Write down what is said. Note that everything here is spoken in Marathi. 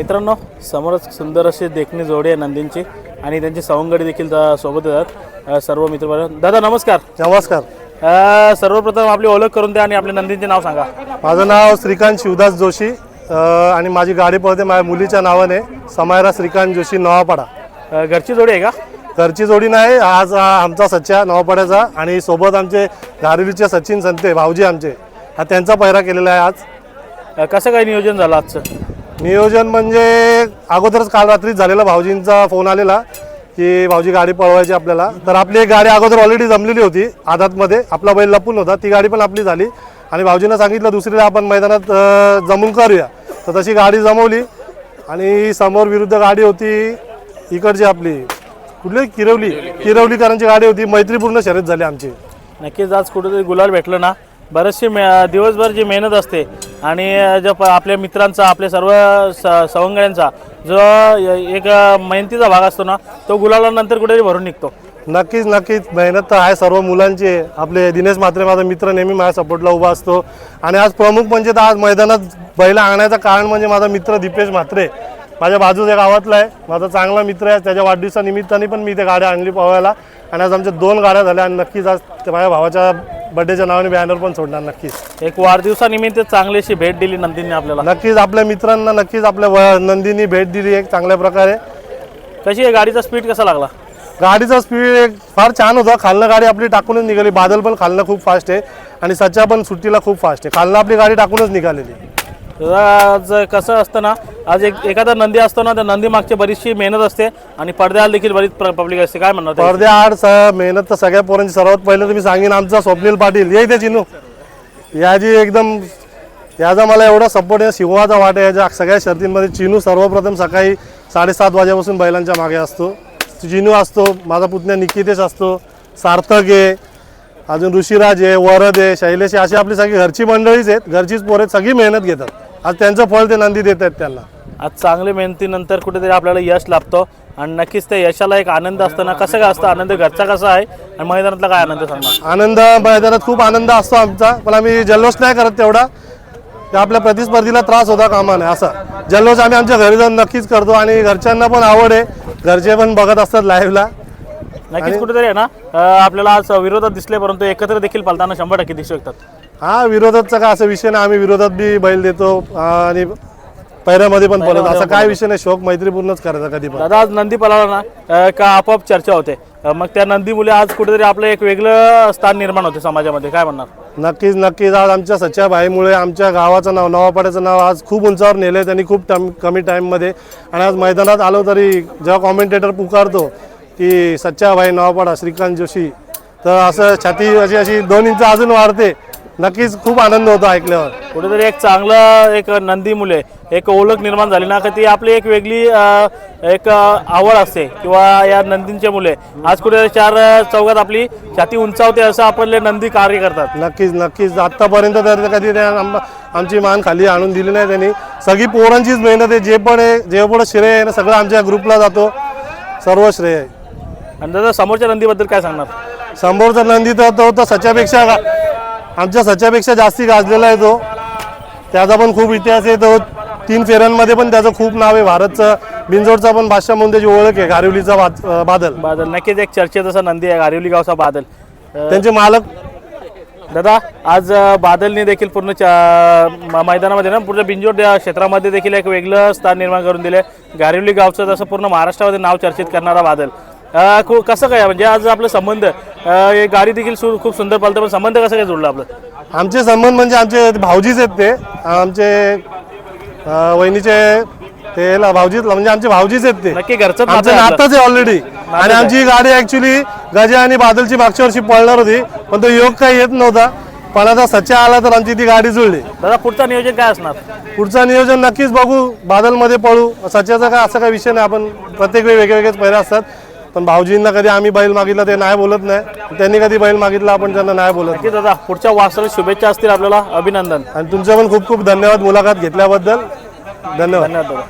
मित्रांनो समोरच सुंदर अशी देखणी जोडी आहे नंदींची आणि त्यांची सवंगडी देखील सोबत येतात. सर्व मित्र दादा नमस्कार. नमस्कार. अ, सर्वप्रथम आपली ओळख करून द्या आणि आपल्या नंदींचे नाव सांगा. माझं नाव श्रीकांत शिवदास जोशी अ, आणि माझी गाडी पळते माझ्या मुलीच्या नावाने समायरा श्रीकांत जोशी नवापाडा. अ, घरची जोडी आहे का? घरची जोडी नाही आज हा आमचा सच्चा नवापाड्याचा. आणि सोबत आमचे धारिलीचे सचिन संते भाऊजी आमचे हा त्यांचा पहिरा केलेला आहे आज. अ, कसं काय नियोजन झालं आजचं? नियोजन म्हणजे अगोदरच काल रात्री झालेला भाऊजींचा फोन आलेला की भाऊजी गाडी पळवायची आपल्याला. तर आपली एक गाडी अगोदर ऑलरेडी जमलेली होती आधातमध्ये आपला बैल लपून होता. ती गाडी पण आपली झाली. आणि भाऊजींना सांगितलं दुसरीला आपण मैदानात जमून करूया. तर तशी गाडी जमवली. आणि समोर विरुद्ध गाडी होती इकडची आपली. कुठली? किरवली. किरवलीकरांची गाडी होती. मैत्रीपूर्ण शर्यत झाली आमची. नक्कीच आज कुठेतरी गुलाल भेटलं ना. बरेचशी मे दिवसभर जी मेहनत असते आणि जो प- आपल्या मित्रांचा आपल्या सर्व स सवंगड्यांचा जो एक मेहनतीचा भाग असतो ना तो गुलालानंतर कुठेतरी भरून निघतो. नक्कीच नक्कीच. मेहनत तर आहे सर्व मुलांची. आहे. आपले दिनेश म्हात्रे माझा मित्र नेहमी माझ्या सपोर्टला उभा असतो. आणि आज प्रमुख म्हणजे तर आज मैदानात बैला आणण्याचं कारण म्हणजे माझा मित्र दीपेश म्हात्रे. माझ्या बाजूच्या गावातला आहे. माझा चांगला मित्र आहे. त्याच्या वाढदिवसानिमित्ताने पण मी इथे गाड्या आणली पवायला आणि आज आमच्या दोन गाड्या झाल्या आणि नक्कीच आज ते माझ्या भावाच्या बड्डेच्या नावाने बॅनर पण सोडणार नक्कीच. एक वाढदिवसानिमित्त चांगलीशी भेट दिली नंदींनी आपल्याला. नक्कीच आपल्या मित्रांना नक्कीच आपल्या व- नंदीनी भेट दिली एक चांगल्या प्रकारे. कशी आहे? गाडीचा स्पीड कसा लागला? गाडीचा स्पीड एक फार छान होता. खालनं गाडी आपली टाकूनच निघाली. बादल पण खालनं खूप फास्ट आहे. आणि सच्चा पण सुट्टीला खूप फास्ट आहे. खालनं आपली गाडी टाकूनच निघालेली. आज कसं असतं ना आज एक एखादा नंदी असतो ना त्या नंदी मागची बरीचशी मेहनत असते आणि पडद्याआड देखील बरीच पब्लिक असते. काय म्हणणार ते? पडद्या आड स- मेहनत तर सगळ्या पोरांची सर्वात पहिलं तुम्ही सांगेन आमचा स्वप्नील पाटील. ये इथे चिनू. याची एकदम याचा मला एवढा सपोर्ट आहे शिवाचा वाट आहे. याच्या सगळ्या शर्तींमध्ये चिनू सर्वप्रथम सकाळी साडेसात वाजेपासून बैलांच्या मागे असतो. चिनू असतो माझा पुतण्या निकितेश असतो सार्थक आहे अजून ऋषिराज आहे वरद आहे शैलेश आहे. अशी आपली सगळी घरची मंडळीच आहेत. घरचीच पोरे आहेत सगळी मेहनत घेतात. आज त्यांचं फळ ते नंदी देत आहेत त्यांना. आज चांगली मेहनतीनंतर कुठेतरी आपल्याला यश लाभतो. आणि नक्कीच त्या यशाला एक आनंद असतो ना कसं काय असतं? आनंद घरचा कसा आहे? आणि मैदानातला काय आनंद सांगणार? आनंद मैदानात खूप आनंद असतो आमचा. पण आम्ही जल्लोष नाही करत तेवढा. ते आपल्या प्रतिस्पर्धीला त्रास होता कामा नाही असा. जल्लोष आम्ही आमच्या घरी जाऊन नक्कीच करतो. आणि घरच्यांना पण आवड आहे. घरचे पण बघत असतात लाईव्हला नक्कीच कुठेतरी आहे ना अं, आपल्याला आज विरोधात दिसले परंतु एकत्र देखील पलताना शंभर टक्के दिसू शकतात. हा विरोधातचा काय असा विषय नाही. आम्ही विरोधात बी बैल देतो. आणि पैऱ्यामध्ये पण पडत असा काय विषय नाही. शोक मैत्रीपूर्णच करायचा कधी पण. दादा आज नंदी पळाला ना? अं, का आपोआप चर्चा होते? अं, मग त्या नंदी मुले आज कुठेतरी आपलं एक वेगळं स्थान निर्माण होते समाजामध्ये. काय म्हणणार? नक्कीच नक्कीच. आज आमच्या सच्च्या भाईमुळे आमच्या गावाचं नाव नवापाड्याचं नाव आज खूप उंचावर नेलं त्यांनी खूप टाइम कमी टाईममध्ये आणि आज मैदानात आलो तरी जेव्हा कॉमेंटेटर पुकारतो की सच्चा भाई नवापाडा श्रीकांत जोशी तर असं छाती अशी अशी दोन इंच अजून वाढते. नक्कीच खूप आनंद होतो ऐकल्यावर. कुठेतरी एक चांगलं एक नंदी मुले एक ओळख निर्माण झाली ना का ती आपली एक वेगळी अं, एक आवड असते. किंवा या नंदींचे मुले. आज कुठे चार चौघात आपली छाती उंचावते असं आपले नंदी कार्य करतात. नक्कीच नक्कीच. आत्तापर्यंत तर कधी त्या आम- आमची मान खाली आणून दिली नाही त्यांनी. सगळी पोरांचीच मेहनत आहे. जे पण आहे जे पण श्रेय आहे ना सगळं आमच्या ग्रुपला जातो. सर्व श्रेय आहे. आणि दादा समोरच्या नंदीबद्दल काय सांगणार? समोरचा नंदी तर तो तर सच्यापेक्षा आमच्या सच्यापेक्षा जास्ती गाजलेला आहे तो. त्याचा पण खूप इतिहास आहे तो. तीन फेऱ्यांमध्ये पण त्याचं खूप नाव आहे. भारतचं बिंजोडचा पण बादशाह म्हणून त्याची ओळख आहे. गारिवलीचा बाद- बादल. बादल. नक्कीच एक चर्चेत असा नंदी आहे. गारिवली गावचा बादल. त्यांचे मालक? दादा आज बादलने देखील पूर्ण चा- मैदानामध्ये ना पूर्ण बिंजोड या क्षेत्रामध्ये देखील एक वेगळं स्थान निर्माण करून दिले गारिवली गावचं जसं पूर्ण महाराष्ट्रामध्ये नाव चर्चित करणारा बादल. अ, कसं काय? म्हणजे आज आपलं संबंध अ, हे गाडी देखील सु- खूप सुंदर पालतं पण संबंध कसं काय जोडला आपलं? आमचे संबंध म्हणजे आमचे भाऊजीच आहेत ते. आमचे अं, वहिनीचे ते ला- भाऊजीच म्हणजे आमचे भाऊजीच आहेत ते. नक्की घरचं नातं आमचं आहे आपलं. नातंच आहे ऑलरेडी आणि आमची ही गाडी ऍक्च्युली गजा आणि बादलची मागच्या वर्षी पळणार होती पण तो योग काही येत नव्हता. पण आता सच्चा आला तर आमची ती गाडी जुळली. दादा पुढचं नियोजन काय असणार? पुढचं नियोजन नक्कीच बघू बादलमध्ये पळू. सच्याचा काय असा काय विषय नाही. आपण प्रत्येक वेळी वेगवेगळेच पैरे असतात. पण भाऊजींना कधी आम्ही बैल मागितला ते नाही बोलत नाही. त्यांनी कधी बैल मागितला आपण त्यांना नाही बोलत नक्की दादा पुढच्या वासराला शुभेच्छा असतील आपल्याला. अभिनंदन. आणि तुमचं पण खूप खूप धन्यवाद मुलाखत घेतल्याबद्दल. धन्यवाद. धन्यवाद दादा.